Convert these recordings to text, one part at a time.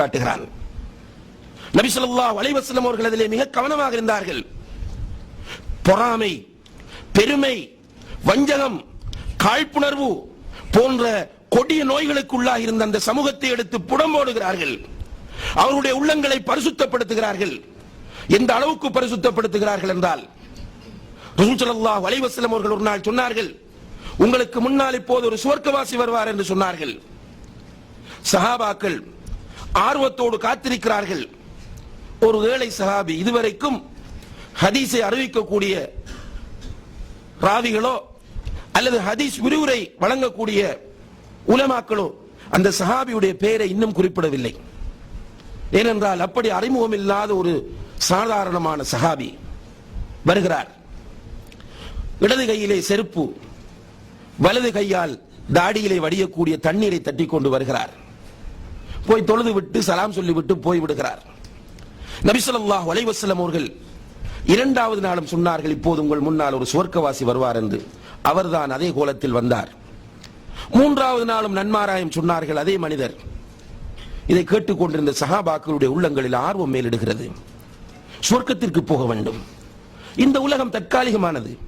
காட்டுகிறான் நபிசல்லா வலைவசலம் அவர்கள் அதிலே மிக கவனமாக இருந்தார்கள். பொறாமை பெருமை வஞ்சகம் காழ்ப்புணர்வு போன்ற கொடிய நோய்களுக்குள்ளாக இருந்த அந்த சமூகத்தை எடுத்து புடம்போடுகிறார்கள் அவருடைய உள்ளங்களை பரிசுத்தப்படுத்துகிறார்கள். எந்த அளவுக்கு பரிசுத்தப்படுத்துகிறார்கள் என்றால் ரசூல் வலைவசலம் அவர்கள் ஒரு நாள் சொன்னார்கள் உங்களுக்கு முன்னால் இப்போது ஒரு சுவர்க்கவாசி வருவார் என்று சொன்னார்கள். சஹாபாக்கள் ஆர்வத்தோடு காத்திருக்கிறார்கள். ஒரு ஏழை சஹாபி இதுவரைக்கும் ஹதீஸை அறிவிக்கக்கூடிய ராவிகளோ அல்லது ஹதீஸ் விரிவுரை வழங்கக்கூடிய உலமாக்களோ அந்த சஹாபியுடைய பெயரை இன்னும் குறிப்பிடவில்லை. ஏனென்றால் அப்படி அறிமுகம் இல்லாத ஒரு சாதாரணமான சஹாபி வருகிறார். இடது கையிலே செருப்பு வலது கையால் தாடியிலே வடியக்கூடிய தண்ணீரை தட்டி கொண்டு வருகிறார். போய் தொழுது விட்டு சலாம் சொல்லிவிட்டு போய் விடுகிறார். நபி ஸல்லல்லாஹு அவர்கள் இரண்டாவது நாளும் சொன்னார்கள் இப்போது உங்கள் முன்னால் ஒரு சுவர்க்கவாசி வருவார் என்று. அவர்தான் அதே கோலத்தில் வந்தார். மூன்றாவது நாளும் நன்மாராயம் சொன்னார்கள் அதே மனிதர். இதை கேட்டுக்கொண்டிருந்த சஹாபாக்களுடைய உள்ளங்களில் ஆர்வம் மேலிடுகிறது. சுவர்க்கத்திற்கு போக வேண்டும். இந்த உலகம் தற்காலிகமானது.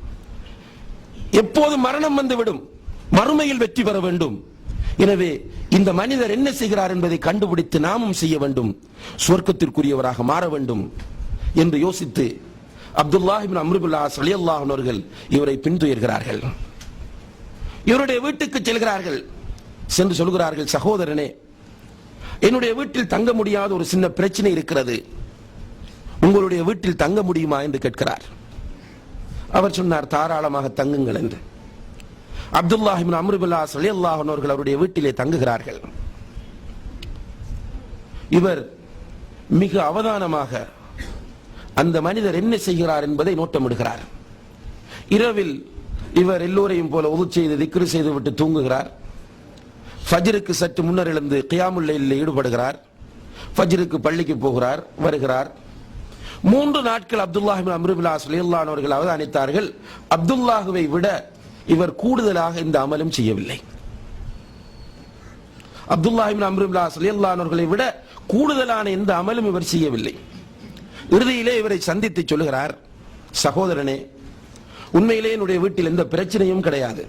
எப்போது மரணம் வந்துவிடும் மறுமையில் வெற்றி பெற வேண்டும். எனவே இந்த மனிதர் என்ன செய்கிறார் என்பதை கண்டுபிடித்து நாமும் செய்ய வேண்டும். சொர்க்கத்திற்குரியவராக மாற வேண்டும் என்று யோசித்து அப்துல்லாஹிபின் அம்ருபுல்லா சலியல்லாஹ் அவர்கள் இவரை பின்துயர்கிறார்கள் இவருடைய வீட்டுக்கு செல்கிறார்கள். சென்று சொல்கிறார்கள் சகோதரனே என்னுடைய வீட்டில் தங்க முடியாத ஒரு சின்ன பிரச்சனை இருக்கிறது. உங்களுடைய வீட்டில் தங்க முடியுமா? என்று கேட்கிறார். அவர் சொன்னார் தாராளமாக தங்குங்கள் என்று. அப்துல்லாஹிபின் அம்ருபுல்லா சலியல்லாஹ் அவர்கள் அவருடைய வீட்டிலே தங்குகிறார்கள். இவர் மிக அவதானமாக அந்த மனிதர் என்ன செய்கிறார் என்பதை நோட்டமிடுகிறார். இரவில் இவர் எல்லோரையும் போல உது செய்து திக்ரு செய்து விட்டு தூங்குகிறார். ஃபஜ்ருக்கு சற்று முன்னர் எழுந்து கியாமுல்லையில் ஈடுபடுகிறார். ஃபஜ்ருக்கு பள்ளிக்கு போகிறார் வருகிறார். மூன்று நாட்கள் அப்துல்லாஹிபின் அம்ருபில்லா சுலையுல்லான் அவர்கள் அவதானித்தார்கள். அப்துல்லாஹுவை விட இவர் கூடுதலாக இந்த அமலும் செய்யவில்லை. அப்துல்லாஹிபின் அம்ருல்லா சுலையுல்லான் விட கூடுதலான எந்த அமலும் இவர் செய்யவில்லை. இறுதியிலே இவரை சந்தித்து சொல்லுகிறார் சகோதரனே உண்மையிலே என்னுடைய வீட்டில் எந்த பிரச்சனையும் கிடையாது.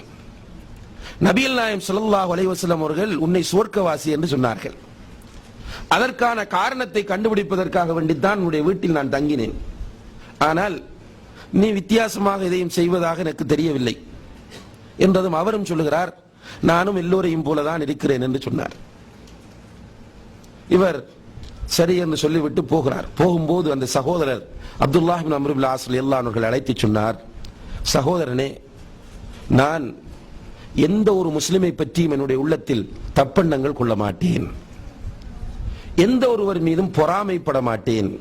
நபியல் நாயம் சுல்லாஹ் அலைவசலம் அவர்கள் உன்னை சுவர்க்கவாசி என்று சொன்னார்கள். அதற்கான காரணத்தை கண்டுபிடிப்பதற்காக வேண்டித்தான் உன்னுடைய வீட்டில் நான் தங்கினேன். ஆனால் நீ வித்தியாசமாக இதையும் செய்வதாக எனக்கு தெரியவில்லை. என்றதும் அவரும் சொல்லுகிறார் நானும் எல்லோரையும் போலதான் இருக்கிறேன் என்று சொன்னார். இவர் சரி என்று சொல்லிவிட்டு போகிறார். போகும்போது அந்த சகோதரர் அப்துல்லாஹிபின் அம்ருபில் ஆசல் அவர்கள் அழைத்து சொன்னார் சகோதரனே நான் எந்த ஒரு முஸ்லிமை பற்றியும் என்னுடைய உள்ளத்தில் தப்பெண்ணங்கள் கொள்ள மாட்டேன். எந்த ஒருவர் மீதும் பொறாமைப்பட மாட்டேன்.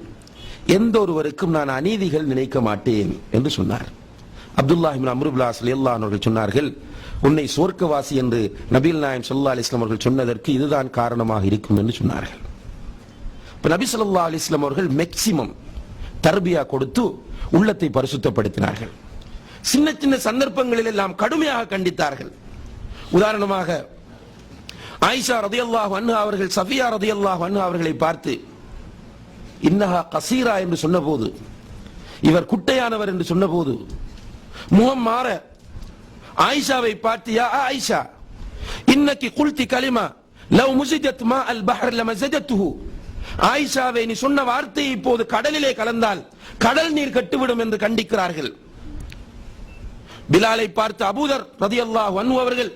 எந்த ஒருவருக்கும் நான் அநீதிகள் நினைக்க மாட்டேன் என்று சொன்னார். அப்துல்லாஹிபின் அம்ருபுல்லா சலியல்லா அவர்கள் சொன்னார்கள் உன்னை சோர்க்கவாசி என்று நபீல் நாயம் சொல்லா அலிஸ்லாம் அவர்கள் சொன்னதற்கு இதுதான் காரணமாக இருக்கும் என்று சொன்னார்கள். இப்போ நபி சொல்லா அலிஸ்லாம் அவர்கள் மேக்சிமம் தர்பியா கொடுத்து உள்ளத்தை பரிசுத்தப்படுத்தினார்கள். சின்ன சின்ன சந்தர்ப்பங்களில் எல்லாம் கடுமையாக கண்டித்தார்கள். உதாரணமாக ஆயிஷா ரதியல்லாஹு அன்ஹா அவர்கள் சஃபியா ரதியல்லாஹு அன்ஹா அவர்களை பார்த்து இன்னஹா கசீரா என்று சொன்னபோது இவர் குட்டையானவர் என்று சொன்னபோது முகம் மாற. ஆயிஷாவை பார்த்தியா? ஆயிஷா. இன்னைக்கு குல்தி கலிமா லவ் முசிஜத் மா அல் பஹர் லமசஜத்துஹு ஆயிஷாவை நீ சொன்ன வார்த்தை இப்போது கடலிலே கலந்தால் கடல் நீர் கட்டுவிடும் என்று கண்டிக்கிறார்கள். பிலாலை பார்த்து அபூதர் ரதியல்லாஹு அன்ஹு அவர்கள்